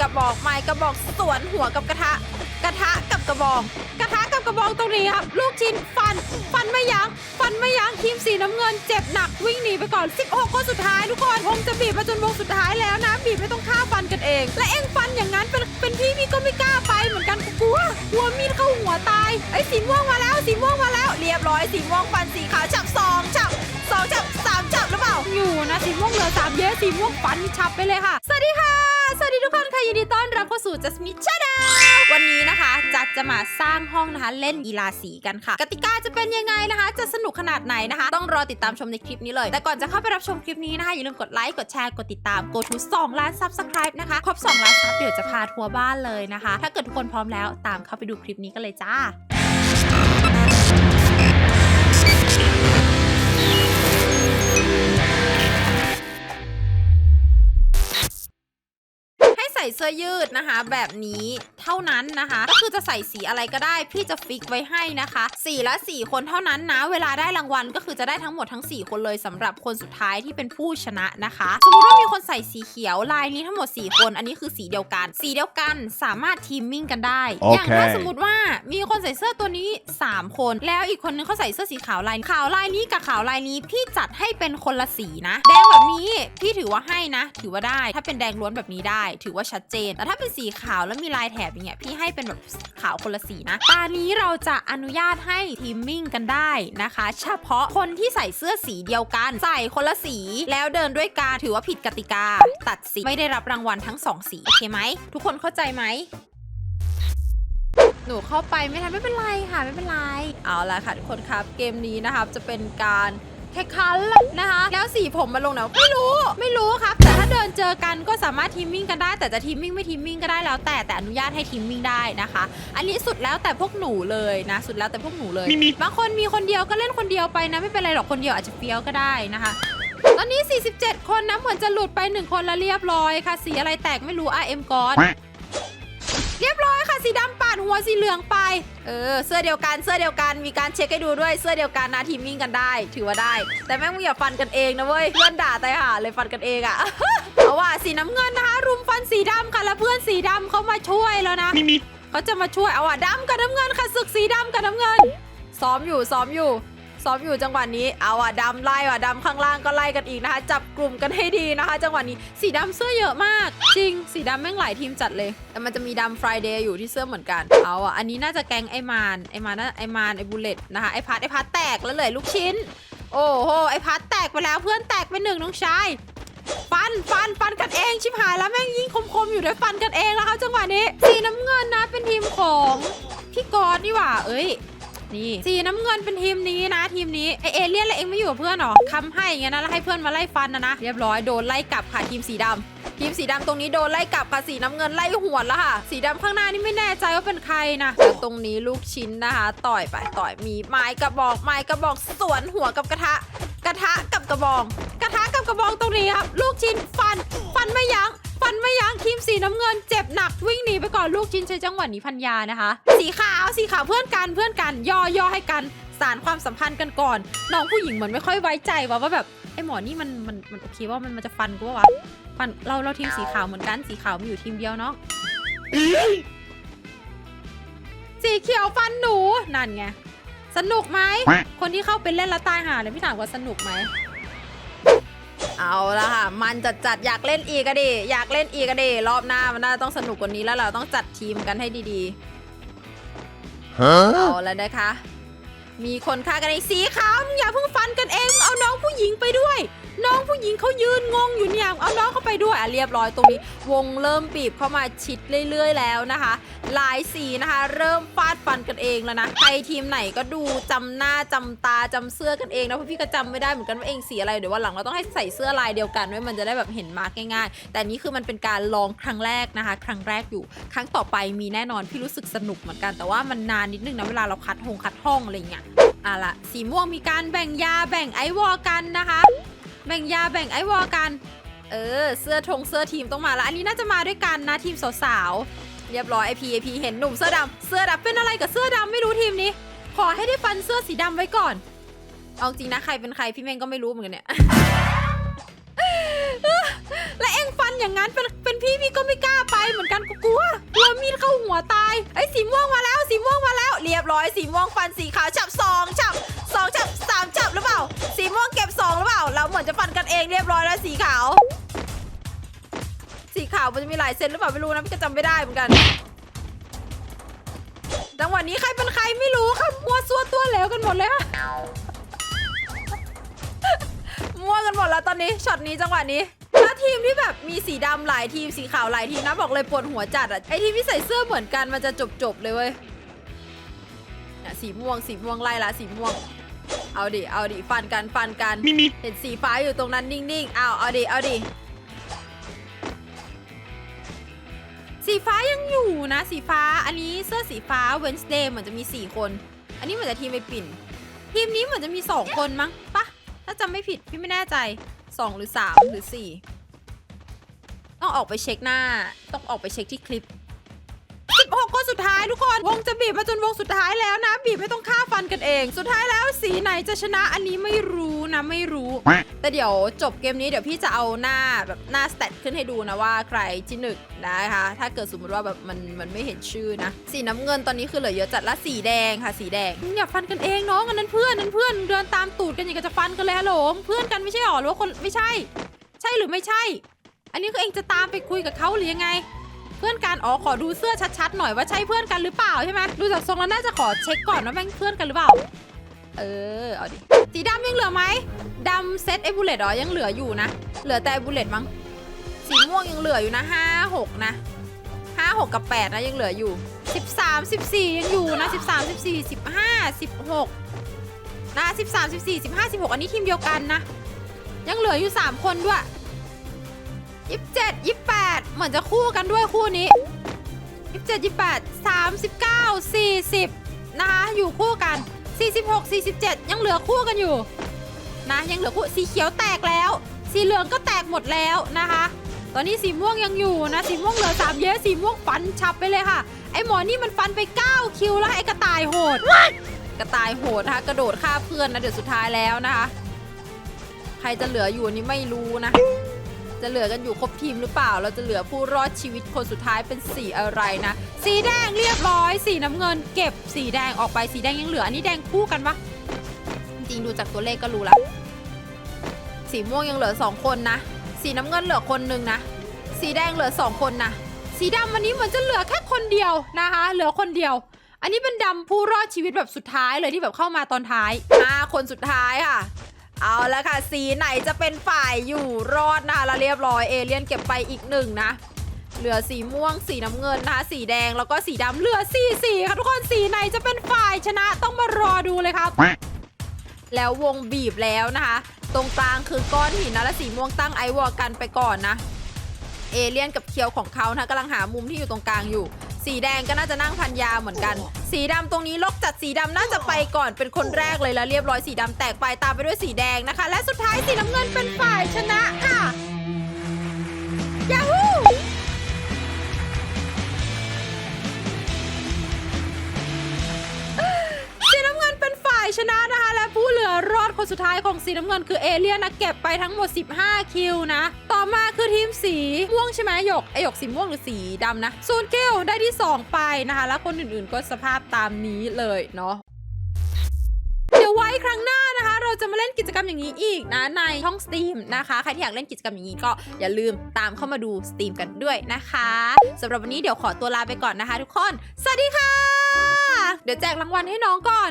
กระบอกไม้กระบอกสวนหัวกับกระทะ กระทะกับกระบอก กระทะกับกระบอกตรงนี้ครับ ลูกชิ้นฟัน ฟันไม่ยัง้งฟันไม่ยั้งทีมสีน้ำเงินเจ็บหนักวิ่งหนีไปก่อน 16คนสุดท้ายทุกคนวงจะบีบมาจนวงสุดท้ายแล้วนะบีบไม่ต้องฆ่าฟันกันเอง และเอ็งฟันอย่างนั้นเป็นเป็นพี่พี่ก็ไม่กล้าไปเหมือนกันกลัวกลัวมีดเข้าหัวตายไอ้สีม่วงมาแล้วสีม่วงมาแล้ว เรียบร้อยสีม่วงฟันสีขาว อยู่นะสีม่วงเหลือสามเยอะสีม่วงฟันฉับไปเลยค่ะ สวัสดีค่ะ สวัสดีทุกคนค่ะยินดีต้อนรับเข้าสู่ Just Me Channel วันนี้นะคะจัดจะมาสร้างห้องนะคะเล่นกีฬาสีกันค่ะ กติกาจะเป็นยังไงนะคะ จะสนุกขนาดไหนนะคะ ต้องรอติดตามชมในคลิปนี้เลย แต่ก่อนจะเข้าไปรับชมคลิปนี้นะคะอย่าลืมกดไลค์กดแชร์กดติดตาม go to 2ล้าน subscribe นะคะครบ2ล้านซับเดี๋ยวจะพาทัวร์บ้านเลยนะคะ ถ้าเกิดทุกคนพร้อมแล้วตามเข้าไปดูคลิปนี้กันเลยจ้า เสื้อยืดนะคะ แบบนี้ เท่านั้นนะคะ ก็คือจะใส่สีอะไรก็ได้ พี่จะฟิกไว้ให้นะคะสีละ 4 คนเท่านั้นนะ เวลาได้รางวัลก็คือจะได้ทั้งหมดทั้ง 4 คนเลยสำหรับคนสุดท้ายที่เป็นผู้ชนะนะคะ สมมติว่ามีคนใส่สีเขียวลายนี้ทั้งหมด 4 คน อันนี้คือสีเดียวกัน สีเดียวกันสามารถทีมมิ่งกันได้โอเคอย่างถ้าสมมติว่ามีคนใส่เสื้อตัวนี้ 3 คน แล้วอีกคนนึงเขาใส่เสื้อสีขาวลายขาวลายนี้กับขาวลายนี้ พี่จัดให้เป็นคนละสีนะ แดงแบบนี้พี่ถือว่าให้นะ ถือว่าได้ ถ้าเป็นแดงล้วนแบบนี้ได้ ถือว่าชัดเจนแต่ถ้าเป็นสีขาวแล้วมีลายแถบอย่างเงี้ยพี่ให้เป็นแบบขาวคนละสีนะตานี้เราจะอนุญาตให้ทีมมิ่งกันได้นะคะ เฉพาะคนที่ใส่เสื้อสีเดียวกัน ใส่คนละสีแล้วเดินด้วยกันถือว่าผิดกติกา ตัดสีไม่ได้รับรางวัลทั้งสองสีโอเคไหม ทุกคนเข้าใจไหมหนูเข้าไปไม่ทันไม่เป็นไรค่ะไม่เป็นไร เอาละค่ะทุกคนครับเกมนี้นะครับจะเป็นการแค่คันนะคะแล้วสีผมมาลงไหนไม่รู้ไม่รู้ครับแต่ เดินเจอกันก็สามารถทีมมิ่งกันได้ แต่จะทีมมิ่งไม่ทีมมิ่งก็ได้แล้วแต่แต่อนุญาตให้ทีมมิ่งได้นะคะ อันนี้สุดแล้วแต่พวกหนูเลยนะสุดแล้วแต่พวกหนูเลยบางคนมีคนเดียวก็เล่นคนเดียวไปนะไม่เป็นไรหรอกคนเดียวอาจจะเฟี้ยวก็ได้นะคะ ตอนนี้ 47 คนนะเหมือนจะหลุดไปหนึ่งคนแล้วเรียบร้อยค่ะ สีอะไรแตกไม่รู้ RM กอดเรียบร้อยค่ะ สีดำปาดหัวสีเหลืองไป เออเสื้อเดียวกันเสื้อเดียวกันมีการเช็คให้ดูด้วยเสื้อเดียวกันนะทีมมิ่งกันได้ ถือว่าได้ แต่แม่งมึงอย่าฟันกันเองนะเว้ยเพื่อนด่าตายห่าเลยฟันกันเองอะเอาว่าสีน้ำเงินนะคะรุมฟันสีดำค่ะแล้วเพื่อนสีดำเขามาช่วยแล้วนะเขาจะมาช่วยเอาอะดำกับน้ำเงินค่ะศึกสีดำกับน้ำเงิน ซ้อมอยู่ซ้อมอยู่ ซ้อมอยู่จังหวะนี้เอาอะดำไล่อะดำข้างล่างก็ไล่กันอีกนะคะ จับกลุ่มกันให้ดีนะคะ จังหวะนี้สีดำเสื้อเยอะมาก จริง สีดำแม่งหลายทีมจัดเลย แต่มันจะมีดำ Friday อยู่ที่เสื้อเหมือนกันเอาอะอันนี้น่าจะแกงไอมานไอมานน่าไอมานไอบุลเลตนะคะไอพัดไอพัดแตกแล้วเหลยลูกชิ้น โอ้โหไอพัดแตกไปแล้วเพื่อนแตกไปหนึ่งน้องชายฟันฟันฟันกันเองชิบหายแล้วแม่งยิงคมๆอยู่ด้วยฟันกันเองแล้วครับจังหวะนี้สีน้ำเงินนะเป็นทีมของพี่กรณ์นี่หว่า เอ้ย นี่สีน้ำเงินเป็นทีมนี้นะ ทีมนี้ไอเอเลี่ยนแล้วเองไม่อยู่กับเพื่อนหรอคำให้อย่างเงี้ยนะแล้วให้เพื่อนมาไล่ฟันนะนะเรียบร้อยโดนไล่กลับค่ะทีมสีดำทีมสีดำตรงนี้โดนไล่กลับค่ะสีน้ำเงินไล่หวดแล้วค่ะ สีดำข้างหน้านี่ไม่แน่ใจว่าเป็นใครนะแล้วตรงนี้ลูกชิ้นนะคะ ต่อยไปต่อยมีไม้กระบอกไม้กระบอกสวนหัวกับกระทะ กระทะกับกระบอง กระทะกับกระบองตรงนี้ครับลูกชิ้นฟันฟั น้ำเงินเจ็บหนักวิ่งหนีไปก่อนลูกชิ้นใช้จังหวะหนีพันยานะคะ สีขาวสีขาวเพื่อนกันเพื่อนกัน ย่อย่อให้กันสารความสัมพันธ์กันก่อน น้องผู้หญิงเหมือนไม่ค่อยไว้ใจว่าว่าแบบไอ้หมอนี่มันมันมันโอเคว่ามันมันจะฟันกูวะฟันเราเราทีมสีขาวเหมือนกันสีขาวมีอยู่ทีมเดียวเนาะสีเขียวฟันหนูนั่นไงสนุกไหมคนที่เข้าไปเล่นแล้วตายหาเลยพี่ถามว่าสนุกไหม เอาละค่ะ มันจัดจัดๆอยากเล่นอีกอะดิ อยากเล่นอีกอะดิ รอบหน้ามันน่าจะต้องสนุกกว่านี้แล้วเราต้องจัดทีมกันให้ดีๆ เอาแล้วนะคะ มีคนฆ่ากันในสีขาวมึงอย่าเพิ่งฟันกันเองมึงเอาน้องผู้หญิงไปด้วย น้องผู้หญิงเขายืนงงอยู่เนี่ยเอาน้องเข้าไปด้วยอะเรียบร้อยตรงนี้ วงเริ่มบีบเข้ามาชิดเรื่อย ๆ แล้วนะคะ หลายสีนะคะ เริ่มฟาดฟันกันเองแล้วนะใครทีมไหนก็ดูจำหน้าจำตาจำเสื้อกันเองนะเพราะพี่ก็จำไม่ได้เหมือนกันว่าเองสีอะไรเดี๋ยววันหลังเราต้องให้ใส่เสื้อลายเดียวกันไว้มันจะได้แบบเห็นมาร์กง่ายๆ แต่นี่คือมันเป็นการลองครั้งแรกนะคะ ครั้งแรกอยู่ ครั้งต่อไปมีแน่นอนพี่รู้สึกสนุกเหมือนกันแต่ว่ามันนานนิดนึงนะเวลาเราคัดหงคัดห้องอะไรเงี้ยอะละสีม่วงมีการแบ่งยาแบ่งไอวอลกันนะคะ แบ่งยาแบ่งไอวอลกัน เออ เสื้อธงเสื้อทีมต้องมาแล้วอันนี้น่าจะมาด้วยกันนะทีมสาวๆ เรียบร้อยไอพีไอพีเห็นหนุ่มเสื้อดำเสื้อดำเป็นอะไรกับเสื้อดำไม่รู้ทีมนี้ ขอให้ได้ฟันเสื้อสีดำไว้ก่อน เอาจริงนะใครเป็นใครพี่เมงก็ไม่รู้เหมือนกันเนี่ย และเอ็งฟันอย่างนั้นเป็นเป็นพี่พี่ก็ไม่กล้าไปเหมือนกันกูกลัวกลัวมีดเข้าหัวตายไอ้สีม่วงมาแล้วสีม่วงมาแล้ว เรียบร้อยสีม่วงฟันสีขาวจับสองจับ สองจับสามจับหรือเปล่า สีม่วงเก็บสองหรือเปล่า เราเหมือนจะฟันกันเองเรียบร้อยแล้วสีขาว สีขาวมันจะมีหลายเซนหรือเปล่าไม่รู้นะพี่ก็จำไม่ได้เหมือนกันจังหวะนี้ใครเป็นใครไม่รู้ค่ะมัวซัวตัวเหลวกันหมดเลยค่ะมัวกันหมดแล้วตอนนี้ช็อตนี้จังหวะนี้ถ้าทีมที่แบบมีสีดำหลายทีมสีขาวหลายทีมนะบอกเลยปวดหัวจัดอะไอทีมที่ใส่เสื้อเหมือนกันมันจะจบจบๆเลยเว้ยสีม่วงสีม่วงไล่ละสีม่วง เอาดิ เอาดิ ฟันกัน ฟันกัน มีมีเห็นสีฟ้าอยู่ตรงนั้นนิ่งๆเอาเอาดิ เอาดิ สีฟ้ายังอยู่นะ สีฟ้า อันนี้เสื้อสีฟ้า Wednesday เหมือนจะมี 4 คน อันนี้เหมือนจะทีมไอปิ่น ทีมนี้เหมือนจะมี 2 คนมั้งปะถ้าจำไม่ผิด พี่ไม่แน่ใจ 2 หรือ 3 หรือ 4 ต้องออกไปเช็คหน้า ต้องออกไปเช็คที่คลิป16คนสุดท้ายทุกคน วงจะบีบมาจนวงสุดท้ายแล้วนะ บีบไม่ต้องฆ่าฟัน กันเอง สุดท้ายแล้วสีไหนจะชนะอันนี้ไม่รู้นะไม่รู้ แต่เดี๋ยวจบเกมนี้เดี๋ยวพี่จะเอาหน้าแบบหน้าสเตตขึ้นให้ดูนะว่าใครที่หนึ่งนะคะถ้าเกิดสมมติว่าแบบมันมันไม่เห็นชื่อนะ สีน้ำเงินตอนนี้คือเหลือเยอะจัดละสีแดงค่ะ สีแดงอย่าฟันกันเองน้องอันนั้นเพื่อนอันนั้นเพื่อนเดินตามตูดกันอย่างกับจะฟันกันเลยฮัลโหลเพื่อนกันไม่ใช่หรอหรือว่าคนไม่ใช่ ใช่หรือไม่ใช่ อันนี้คือเองจะตามไปคุยกับเขาหรือยังไง เพื่อนกันอ๋อขอดูเสื้อชัดๆหน่อยว่าใช่เพื่อนกันหรือเปล่าใช่ไหมดูจากทรงแล้วน่าจะขอเช็คก่อนว่าแม่งเพื่อนกันหรือเปล่า เออเอาดิสีดำยังเหลือไหมดำเซตไอ้บุลเลตอ๋อยังเหลืออยู่นะ เหลือแต่ไอบุลเลตมั้งสีม่วงยังเหลืออยู่นะห้าหกนะห้าหกกับแปดนะยังเหลืออยู่สิบสามสิบสี่ยังอยู่นะสิบสามสิบสี่สิบห้าสิบหกนะสิบสามสิบสี่สิบห้าสิบหกอันนี้ทีมเดียวกันนะ ยังเหลืออยู่สามคนด้วย ยี่สิบเจ็ดยี่สิบแปดเหมือนจะคู่กันด้วยคู่นี้ยี่สิบเจ็ดยี่สิบแปดสามสิบเก้าสี่สิบนะคะอยู่คู่กันสี่สิบหกสี่สิบเจ็ดยังเหลือคู่กันอยู่นะยังเหลือคู่สีเขียวแตกแล้ว สีเหลืองก็แตกหมดแล้วนะคะ ตอนนี้สีม่วงยังอยู่นะสีม่วงเหลือสามเยอะสีม่วงฟันฉับไปเลยค่ะไอหมอนี่มันฟันไป 9 คิวแล้วไอกระต่ายโหด กระต่ายโหดนะคะกระโดดฆ่าเพื่อนนะเดี๋ยวสุดท้ายแล้วนะคะ ใครจะเหลืออยู่อันนี่ไม่รู้นะ จะเหลือกันอยู่ครบทีมหรือเปล่า เราจะเหลือผู้รอดชีวิตคนสุดท้ายเป็นสีอะไรนะ สีแดงเรียบร้อย สีน้ำเงิน เก็บสีแดงออกไปสีแดงยังเหลืออันนี้แดงคู่กันปะจริงดูจากตัวเลขก็รู้ละสีม่วงยังเหลือสองคนนะ สีน้ำเงินเหลือคนหนึ่งนะ สีแดงเหลือสองคนนะ สีดำวันนี้เหมือนจะเหลือแค่คนเดียวนะคะ เหลือคนเดียว อันนี้เป็นดำผู้รอดชีวิตแบบสุดท้ายเลยที่แบบเข้ามาตอนท้ายห้าคนสุดท้ายค่ะ เอาละค่ะ สีไหนจะเป็นฝ่ายอยู่รอดนะคะแล้วเรียบร้อยเอเลี่ยนเก็บไปอีกหนึ่งนะ เหลือสีม่วงสีน้ำเงินนะคะ สีแดงแล้วก็สีดำเหลือสี่สีค่ะทุกคนสีไหนจะเป็นฝ่ายชนะต้องมารอดูเลยครับ แล้ววงบีบแล้วนะคะ ตรงกลางคือก้อนหินนะและสีม่วงตั้งไอวอร์กันไปก่อนนะ เอเลี่ยนกับเคียวของเขานะกำลังหามุมที่อยู่ตรงกลางอยู่ สีแดงก็น่าจะนั่งพันยาเหมือนกัน สีดำตรงนี้ลกจัดสีดำน่าจะไปก่อนเป็นคนแรกเลยแล้วเรียบร้อยสีดำแตกไปตามไปด้วยสีแดงนะคะ และสุดท้ายสีน้ำเงินเป็นฝ่ายชนะค่ะยาฮู ชนะนะคะ และผู้เหลือรอดคนสุดท้ายของสีน้ำเงินคือเอเลี่ยนนะเก็บไปทั้งหมด 15 คิวนะ ต่อมาคือทีมสีม่วงใช่ไหมหยกไอหยกสีม่วงหรือสีดำนะซูนเกลได้ที่ 2 ไปนะคะ แล้วคนอื่นๆก็สภาพตามนี้เลยเนาะเดี๋ยวไว้ครั้งหน้านะคะ เราจะมาเล่นกิจกรรมอย่างนี้อีกนะ ในช่อง Steam นะคะ ใครที่อยากเล่นกิจกรรมอย่างนี้ก็อย่าลืมตามเข้ามาดู Steam กันด้วยนะคะสำหรับวันนี้เดี๋ยวขอตัวลาไปก่อนนะคะ ทุกคน สวัสดีค่ะ เดี๋ยวแจกรางวัลให้น้องก่อน